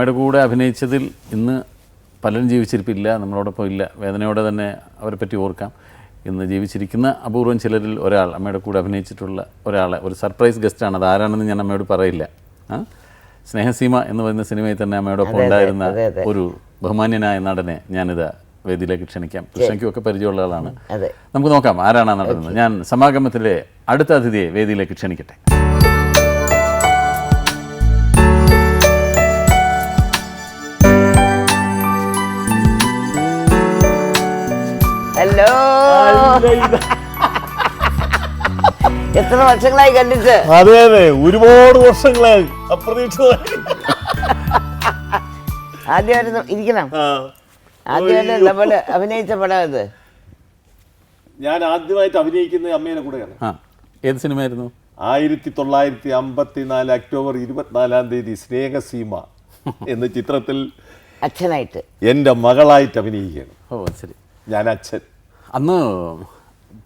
അമ്മയുടെ കൂടെ അഭിനയിച്ചതിൽ ഇന്ന് പലരും ജീവിച്ചിരിപ്പില്ല നമ്മളോടൊപ്പം ഇല്ല. വേദനയോടെ തന്നെ അവരെ പറ്റി ഓർക്കാം. ഇന്ന് ജീവിച്ചിരിക്കുന്ന അപൂർവം ചിലരിൽ ഒരാൾ അമ്മയുടെ കൂടെ അഭിനയിച്ചിട്ടുള്ള ഒരാളെ ഒരു സർപ്രൈസ് ഗസ്റ്റാണ്. അത് ആരാണെന്ന് ഞാൻ അമ്മയോട് പറയില്ല? സ്നേഹസീമ എന്ന് പറയുന്ന സിനിമയിൽ തന്നെ അമ്മയോടൊപ്പം ഉണ്ടായിരുന്ന. ഒരു ബഹുമാന്യനായ നടനെ ഞാനിത് വേദിയിലേക്ക് ക്ഷണിക്കാം. കൃഷ്ണയ്ക്കുമൊക്കെ പരിചയമുള്ള ആളാണ്. നമുക്ക് നോക്കാം ആരാണ് നടന്നത് ഞാൻ സമാഗമത്തിലെ അടുത്ത അതിഥിയെ വേദിയിലേക്ക് ക്ഷണിക്കട്ടെ. ഹലോ. എത്ര വർഷങ്ങളായി കണ്ടിട്ട്? അതെ അതെ. ഒരുപാട് വർഷങ്ങളായി. അപ്രതീക്ഷിതമായി. ആദ്യമായിരുന്നു ഇരിക്കണം. ആദ്യമായിട്ട് നമ്മൾ അഭിനയിച്ച പടം അത്. ഞാൻ ആദ്യമായിട്ട് അഭിനയിക്കുന്ന അമ്മേനെ കൂടെയാണ്. ഏത് സിനിമയായിരുന്നു? ആയിരത്തി തൊള്ളായിരത്തി അമ്പത്തിനാല് ഒക്ടോബർ ഇരുപത്തിനാലാം തീയതി സ്നേഹസീമ എന്ന ചിത്രത്തിൽ അച്ഛനായിട്ട്. എന്റെ മകളായിട്ട് അഭിനയിക്കുകയാണ്. ഓ ശരി. ഞാൻ അച്ഛൻ. അന്ന്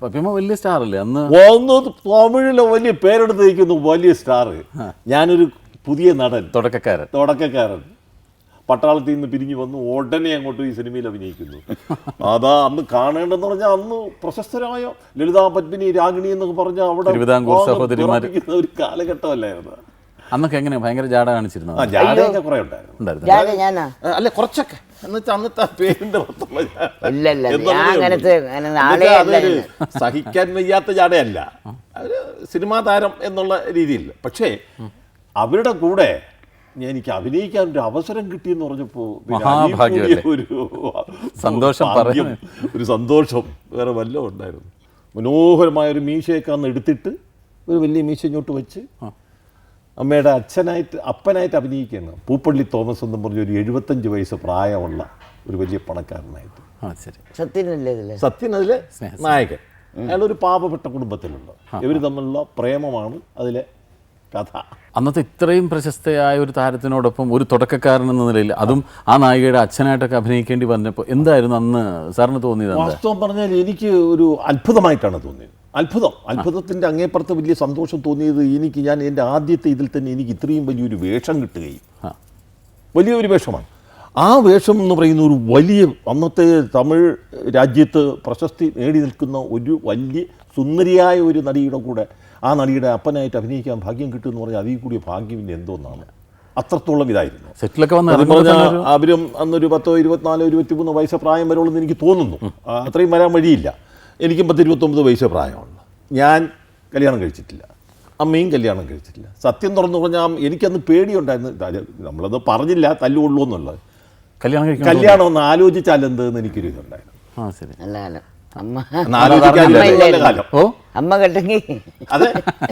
പപ്പിയമ്മ വലിയ സ്റ്റാർ അല്ലേ അന്ന് ഒന്ന് തമിഴിലെ വലിയ പേരെടുത്ത് നിൽക്കുന്നു വലിയ സ്റ്റാർ. ഞാനൊരു പുതിയ നടൻ. തുടക്കക്കാരൻ. തുടക്കക്കാരൻ. പട്ടാളത്തിൽ നിന്ന് പിരിഞ്ഞു വന്നു. ഉടനെ അങ്ങോട്ട് ഈ സിനിമയിൽ അഭിനയിക്കുന്നു. അതാ അന്ന് കാണേണ്ടെന്ന് പറഞ്ഞാൽ അന്ന് പ്രശസ്തരായ ലളിതാ പത്മിനി രാഗിണി എന്നൊക്കെ പറഞ്ഞ അവിടെ ഒരു കാലഘട്ടമല്ലായിരുന്നു. അന്നൊക്കെ എങ്ങനെ ഭയങ്കര ജാട കാണിച്ചിരുന്നു? ആ ജാടയൊക്കെ കുറെ ഉണ്ടായിരുന്നു. ഉണ്ടായിരുന്നു. ജാന ഞാനാ? ആ, അല്ല കുറച്ചൊക്കെ. എന്നുവെച്ചാൽ അന്നത്തെ ആ പേരിന്റെ പുറത്തുള്ള ജാട. ഇല്ല ഇല്ല എന്നുള്ളതേ ഞാൻ ഉള്ളൂ. അങ്ങനത്തെ അങ്ങനെ നാളെ എന്നുവെച്ചാൽ അല്ല. അതൊരു സഹിക്കാൻ വയ്യാത്ത ജാടയല്ല. സിനിമാ താരം എന്നുള്ള രീതിയിൽ. പക്ഷേ അവരുടെ കൂടെ ഞാൻ എനിക്ക് അഭിനയിക്കാൻ ഒരു അവസരം കിട്ടിയെന്ന് പറഞ്ഞപ്പോ പിന്നെ അതിൽ മഹാഭാഗ്യമല്ലേ? കൂടിയ ഒരു സന്തോഷം ഭാഗ്യം, ഒരു സന്തോഷം വേറെ വല്ലതും ഉണ്ടായിരുന്നു. മനോഹരമായ ഒരു മീശയൊക്കെ അന്ന് എടുത്തിട്ട് ഒരു വലിയ മീശ ഇങ്ങോട്ട് വെച്ച് അമ്മയുടെ അച്ഛനായിട്ട് അപ്പനായിട്ട് അഭിനയിക്കുകയാണ് പൂപ്പള്ളി തോമസ് എന്ന് പറഞ്ഞ ഒരു എഴുപത്തഞ്ച് വയസ്സ് പ്രായമുള്ള ഒരു വലിയ പണക്കാരനായിട്ട്. സത്യനല്ലേ സത്യൻ അതിലെ നായകൻ. ഒരു പാപപ്പെട്ട കുടുംബത്തിലുണ്ട്. ഇവർ തമ്മിലുള്ള പ്രേമമാണ് അതിലെ കഥ. അന്നത്തെ ഇത്രയും പ്രശസ്തയായ ഒരു താരത്തിനോടൊപ്പം ഒരു തുടക്കക്കാരൻ എന്ന നിലയിൽ അതും ആ നായികയുടെ അച്ഛനായിട്ടൊക്കെ അഭിനയിക്കേണ്ടി വന്നപ്പോൾ എന്തായിരുന്നു അന്ന് സാറിന് തോന്നിയത് വാസ്തവം പറഞ്ഞാൽ എനിക്ക് ഒരു അത്ഭുതമായിട്ടാണ് തോന്നിയത്. അത്ഭുതം. അത്ഭുതത്തിന്റെ അങ്ങേപ്പുറത്ത് വലിയ സന്തോഷം തോന്നിയത് എനിക്ക് ഞാൻ എന്റെ ആദ്യത്തെ ഇതിൽ തന്നെ എനിക്ക് ഇത്രയും വലിയൊരു വേഷം കിട്ടുകയും. വലിയൊരു വേഷമാണ്. ആ വേഷം എന്ന് പറയുന്ന ഒരു വലിയ അന്നത്തെ തമിഴ് രാജ്യത്ത് പ്രശസ്തി നേടി നിൽക്കുന്ന ഒരു വലിയ സുന്ദരിയായ ഒരു നടിയുടെ കൂടെ ആ നടിയുടെ അപ്പനായിട്ട് അഭിനയിക്കാൻ ഭാഗ്യം കിട്ടുമെന്ന് പറഞ്ഞാൽ അതിൽ കൂടിയ ഭാഗ്യം എന്തോന്നാണ്? അത്രത്തോളം ഇതായിരുന്നു. സെറ്റിലൊക്കെ വന്ന് അവരും അന്നൊരു പത്തോ ഇരുപത്തിനാലോ ഇരുപത്തിമൂന്നോ വയസ്സ് പ്രായം വരുള്ളൂ എനിക്ക് തോന്നുന്നു. അത്രയും വരാൻ വഴിയില്ല. എനിക്കും പത്ത് ഇരുപത്തൊമ്പത് വയസ്സ് പ്രായമുള്ളൂ. ഞാൻ കല്യാണം കഴിച്ചിട്ടില്ല. അമ്മയും കല്യാണം കഴിച്ചിട്ടില്ല. സത്യം തുറന്നു പറഞ്ഞാൽ എനിക്കന്ന് പേടിയുണ്ടായിരുന്നു. അത് നമ്മളത് പറഞ്ഞില്ല തല്ലുകൊള്ളൂ എന്നുള്ളത്. കല്യാണം കഴിക്കാൻ കല്യാണം ഒന്ന് ആലോചിച്ചാലെന്തെന്ന് എനിക്കൊരു ഇതുണ്ടായിരുന്നു ആ ശരി. നല്ല കാലം. അമ്മ അമ്മ കെട്ടെങ്കിൽ അതെ.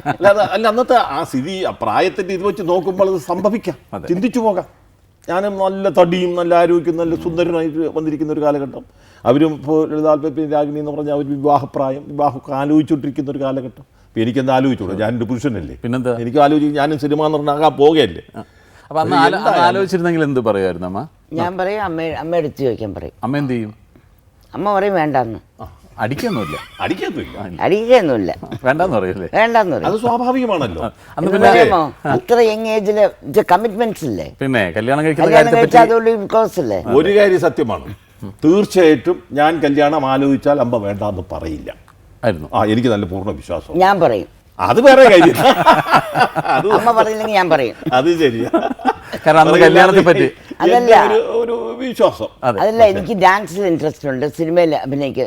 അല്ല അത് അന്നത്തെ ആ സ്ഥിതി പ്രായത്തിന്റെ ഇത് വെച്ച് നോക്കുമ്പോൾ അത് സംഭവിക്കാം. ചിന്തിച്ചു പോകാം. ഞാനും നല്ല തടിയും നല്ല ആരോഗ്യം നല്ല സുന്ദരനായിട്ട് വന്നിരിക്കുന്ന ഒരു കാലഘട്ടം. അവരും ഇപ്പോൾ ലളിതാൽപ്പ രാഗിണി എന്ന് പറഞ്ഞാൽ അവർ വിവാഹപ്രായം വിവാഹമൊക്കെ ആലോചിച്ചുകൊണ്ടിരിക്കുന്ന ഒരു കാലഘട്ടം. അപ്പോൾ എനിക്കെന്താ ആലോചിച്ചോളൂ ഞാനൊരു പുരുഷനല്ലേ. പിന്നെന്താ? എനിക്ക് ആലോചിക്കും ഞാനും സിനിമ എന്ന് പറഞ്ഞാൽ ആകാൻ പോകുകയല്ലേ. അപ്പൊ അന്ന് ആലോചിച്ചിരുന്നെങ്കിൽ എന്ത് പറയുമായിരുന്നു അമ്മ? ഞാൻ പറയും അമ്മ അമ്മ എടുത്ത് ചോദിക്കാൻ പറയും. അമ്മ എന്ത് ചെയ്യും? അമ്മ പറയും വേണ്ടെന്ന് അടിക്കൊന്നുമില്ല. അടിക്കൊന്നുമില്ല. അടിക്കുകയൊന്നുമില്ല വേണ്ടെന്ന് പറയല്ലേ വേണ്ടെന്ന് പറയും. അത് സ്വാഭാവികമാണല്ലോ. അന്ന് പിന്നെ പറയുമോ? അത്ര യങ് ഏജിൽ കമ്മിറ്റ്മെന്റ്സ് ഇല്ലേ? പിന്നെ കല്യാണം കഴിക്കുന്ന കല്യാണം കാര്യത്തെ കഴിച്ചാൽ പറ്റി അതുകൊണ്ട് ബിക്കോസ് ഇല്ലേ? ഒരു കാര്യം സത്യമാണ്. തീർച്ചയായിട്ടും ഞാൻ കല്യാണം ആലോചിച്ചാൽ അമ്മ വേണ്ടെന്ന് പറയില്ല. ആയിരുന്നു. ആ എനിക്ക് നല്ല പൂർണ വിശ്വാസം ഞാൻ പറയും. അത് വേറെ കാര്യം. അത് അമ്മ പറഞ്ഞില്ലെങ്കിൽ ഞാൻ പറയും. അത് ശരിയാ. കാരണം അന്ന് കല്യാണത്തെ പറ്റി അതല്ല. ഒരു വിശ്വാസം. അതല്ല എനിക്ക് ഡാൻസിൽ ഇൻട്രസ്റ്റ് ഉണ്ട്. സിനിമയിൽ അഭിനയിക്ക്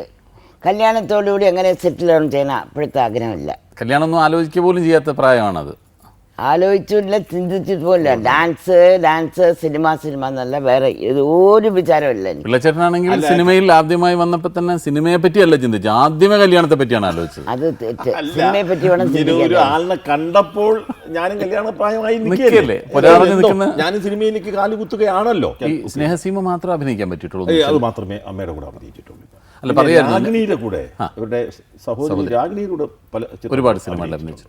കല്യാണത്തോടുകൂടി എങ്ങനെ സെറ്റിൽ ഡൗൺ ചെയ്യണം അപ്പോഴത്തെ ആഗ്രഹമില്ല. കല്യാണം ഒന്നും ആലോചിക്കുക പോലും ചെയ്യാത്ത പ്രായമാണത്. ആലോചിച്ചില്ല ചിന്തിച്ചിട്ട് പോലില്ല ഡാൻസ് ഡാൻസ് സിനിമ സിനിമ എന്നല്ല വേറെ ഇത് ഒരു വിചാരമില്ല പിള്ളച്ചേട്ടനാണെങ്കിൽ സിനിമയിൽ ആദ്യമായി വന്നപ്പോൾ തന്നെ സിനിമയെ പറ്റിയല്ല ചിന്തിച്ചു ആദ്യമേ കല്യാണത്തെ പറ്റിയാണ് ആലോചിച്ചത്. അത് തെറ്റ് സിനിമയെ പറ്റി വേണം ഒരു ചിന്തിക്കാൻ ആളിനെ കണ്ടപ്പോൾ ഞാനും കല്യാണ പ്രായമായി നിൽക്കുകയല്ലേ? നിൽക്കുന്ന- ഞാനും സിനിമയിലേക്ക് കാലുകുത്തുകയാണല്ലോ ഈ സ്നേഹസീമ മാത്രം അഭിനയിക്കാൻ പറ്റിയിട്ടുള്ളൂ ഏയ്, അത് മാത്രമേ അമ്മയുടെ കൂടെ അഭിനയിച്ചിട്ടുള്ളൂ. അല്ല, പറയായിരുന്നു. കൂടെ ഇവരുടെ സഹോദരി രാഗിണിയുടെ കൂടെ പല ഒരുപാട് സിനിമകൾ അഭിനയിച്ചു.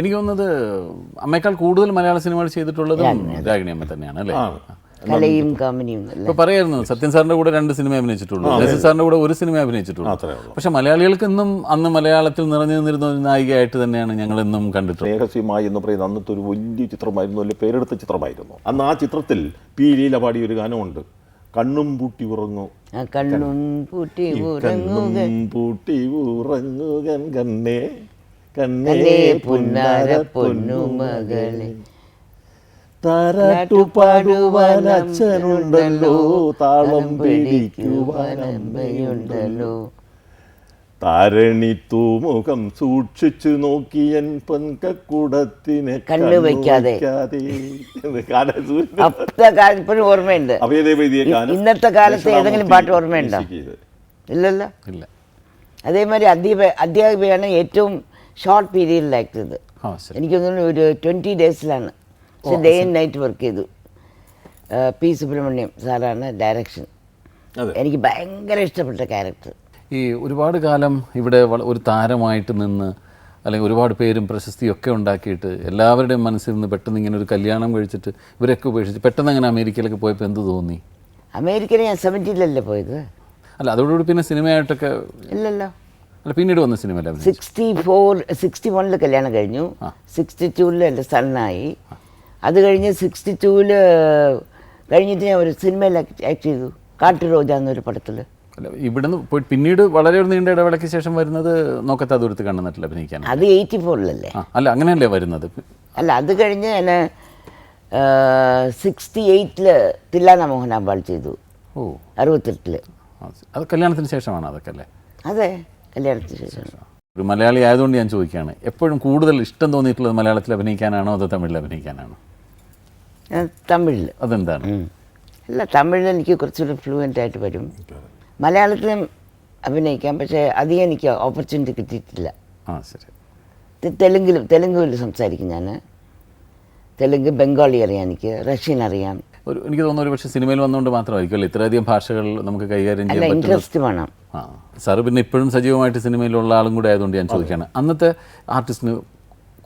എനിക്ക് തോന്നുന്നത് അമ്മയെക്കാൾ കൂടുതൽ മലയാള സിനിമകൾ ചെയ്തിട്ടുള്ളത് രാഗിണി അമ്മ തന്നെയാണ് അല്ലേ? കലയും കാമനിയും അല്ല? ഇപ്പൊ പറയായിരുന്നു സത്യൻ സാറിന്റെ കൂടെ രണ്ട് സിനിമ അഭിനയിച്ചിട്ടുള്ളൂ രസിൻ സാറിന്റെ കൂടെ ഒരു സിനിമ അഭിനയിച്ചിട്ടുള്ളൂ. പക്ഷെ മലയാളികൾക്ക് ഇന്നും അന്ന് മലയാളത്തിൽ നിറഞ്ഞു നിന്നിരുന്ന ഒരു നായികയായിട്ട് തന്നെയാണ് ഞങ്ങൾ എന്നും കണ്ടിട്ടുള്ളത്. എന്ന് പറയുന്ന അന്നത്തെ ഒരു വലിയ ചിത്രമായിരുന്നു അല്ലെങ്കിൽ പേരെടുത്ത ചിത്രമായിരുന്നു. അന്ന് ആ ചിത്രത്തിൽ പി ലീല പാടിയ ഒരു ഗാനമുണ്ട്. കണ്ണും പൂട്ടി ഉറങ്ങൂ. കണ്ണും പൂട്ടി കണ്ണും ഉറങ്ങുക. പൂട്ടി ഉറങ്ങുകൻ കണ്ണേ കണ്ണേ പുന്നാര പൊന്നു മകളെ പൊന്നുമകളെ. താരാട്ടു പാടുവാൻ അച്ഛനുണ്ടല്ലോ താളം പിടിക്കുവാൻ അമ്മയുണ്ടല്ലോ. താരണി തൂമുഖം സൂക്ഷിച്ചു നോക്കിയൻ പൊൻകൂടത്തിനെ കണ്ണു ഇപ്പോഴും ഓർമ്മയുണ്ട്. ഇന്നത്തെ കാലത്ത് ഏതെങ്കിലും പാട്ട് ഓർമ്മയുണ്ടോ? ഇല്ലല്ലോ? ഇല്ല. അതേമാതിരി അധ്യാപ അധ്യാപികയാണ് ഏറ്റവും ഷോർട്ട് പീരീഡിൽ ആക്ട് ചെയ്തത്. എനിക്ക് തോന്നുന്നു ഒരു ട്വന്റി ഡേയ്സിലാണ് പക്ഷെ ഡേ ആൻഡ് നൈറ്റ് വർക്ക് ചെയ്തു. പി സുബ്രഹ്മണ്യം സാറാണ് ഡയറക്ഷൻ അതെ. എനിക്ക് ഭയങ്കര ഇഷ്ടപ്പെട്ട ക്യാരക്ടർ ഈ ഒരുപാട് കാലം ഇവിടെ ഒരു താരമായിട്ട് നിന്ന് അല്ലെങ്കിൽ ഒരുപാട് പേരും പ്രശസ്തിയും ഒക്കെ ഉണ്ടാക്കിയിട്ട് എല്ലാവരുടെയും മനസ്സിൽ നിന്ന് പെട്ടെന്ന് ഇങ്ങനെ ഒരു കല്യാണം കഴിച്ചിട്ട് ഇവരൊക്കെ ഉപേക്ഷിച്ച് പെട്ടെന്ന് അങ്ങനെ അമേരിക്കയിലൊക്കെ പോയപ്പോൾ എന്ത് തോന്നി? അമേരിക്കയിൽ ഞാൻ സെവന്റീനിലല്ലേ പോയത്? അല്ല അതോടുകൂടി പിന്നെ സിനിമയായിട്ടൊക്കെ ഇല്ലല്ലോ. അല്ല പിന്നീട് വന്ന സിനിമ സിക്സ്റ്റി ഫോർ സിക്സ്റ്റി വണ്ണിൽ കല്യാണം കഴിഞ്ഞു. സിക്സ്റ്റി ടൂവിൽ എന്റെ സണ്ണായി. അത് കഴിഞ്ഞ് സിക്സ്റ്റി ടൂവിൽ കഴിഞ്ഞിട്ട് ഞാൻ ഒരു സിനിമയിൽ ആക്ട് ചെയ്തു. കാട്ടുറോജ എന്നൊരു പടത്തിൽ അല്ല ഇവിടുന്ന് പോയി പിന്നീട് വളരെ ഒരു നീണ്ട ഇടവേളയ്ക്ക് ശേഷം വരുന്നത് നോക്കത്താ ദൂരത്ത് കണ്ടെന്നിട്ടില്ല അഭിനയിക്കാൻ. അത് എയ്റ്റി ഫോറിലല്ലേ? അല്ല അങ്ങനെയല്ലേ വരുന്നത്? അല്ല അത് കഴിഞ്ഞ് ഞാൻ സിക്സ്റ്റി എയ്റ്റിൽ തില്ലാന മോഹനാമ്പാൾ ചെയ്തു. ഓ. അറുപത്തെട്ടിൽ ആ, അത് കല്യാണത്തിന് ശേഷമാണ് അതൊക്കെ അല്ലേ അതെ കല്യാണത്തിന് ശേഷം. ഒരു മലയാളി ആയതുകൊണ്ട് ഞാൻ ചോദിക്കുകയാണ് എപ്പോഴും കൂടുതൽ ഇഷ്ടം തോന്നിയിട്ടുള്ളത് മലയാളത്തിൽ അഭിനയിക്കാനാണോ അതോ തമിഴിൽ അഭിനയിക്കാനാണോ? തമിഴിൽ അതെന്താണ്? അല്ല തമിഴിൽ എനിക്ക് കുറച്ചുകൂടി ഫ്ലുവന്റ് ആയിട്ട് വരും. മലയാളത്തിലും അഭിനയിക്കാം പക്ഷേ അധികം എനിക്ക് ഓപ്പർച്യൂണിറ്റി കിട്ടിയിട്ടില്ല. ആ ശരി. തെലുങ്കിലും തെലുങ്കിലും തെലുങ്കിൽ സംസാരിക്കും ഞാൻ തെലുങ്ക് ബംഗാളി അറിയാം എനിക്ക് റഷ്യൻ അറിയാം. ഒരു എനിക്ക് തോന്നുന്നു ഒരു പക്ഷേ സിനിമയിൽ വന്നുകൊണ്ട് മാത്രമായിരിക്കും അല്ലേ ഇത്രയധികം ഭാഷകൾ നമുക്ക് കൈകാര്യം ചെയ്യാൻ ഇൻട്രസ്റ്റ് വേണം. ആ സാറ് പിന്നെ ഇപ്പോഴും സജീവമായിട്ട് സിനിമയിലുള്ള ആളും കൂടെ ആയതുകൊണ്ട് ഞാൻ ചോദിക്കുകയാണ്. അന്നത്തെ ആർട്ടിസ്റ്റിന്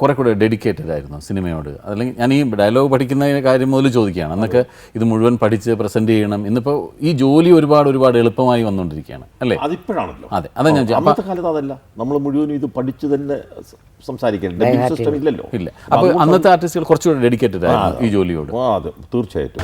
കുറെ കൂടെ ഡെഡിക്കേറ്റഡ് ആയിരുന്നു സിനിമയോട്. അല്ലെങ്കിൽ ഞാൻ ഈ ഡയലോഗ് പഠിക്കുന്ന കാര്യം മുതൽ ചോദിക്കുകയാണ്. അന്നൊക്കെ ഇത് മുഴുവൻ പഠിച്ച് പ്രസന്റ് ചെയ്യണം. ഇന്നിപ്പോൾ ഈ ജോലി ഒരുപാട് ഒരുപാട് എളുപ്പമായി വന്നുകൊണ്ടിരിക്കുകയാണ്. അല്ലേ? അതിപ്പോഴാണല്ലോ. അതെ. അതാ ഞാൻ അന്നത്തെ കാലത്ത് അതല്ല. നമ്മൾ മുഴുവനും ഇത് പഠിച്ച് തന്നെ സംസാരിക്കണം സിസ്റ്റം ഇല്ലല്ലോ. ഇല്ല. അപ്പോൾ അന്നത്തെ ആർട്ടിസ്റ്റുകൾ കുറച്ചുകൂടെ ഡെഡിക്കേറ്റഡ് ആയിരുന്നു ഈ ജോലിയോട്. അതെ തീർച്ചയായിട്ടും.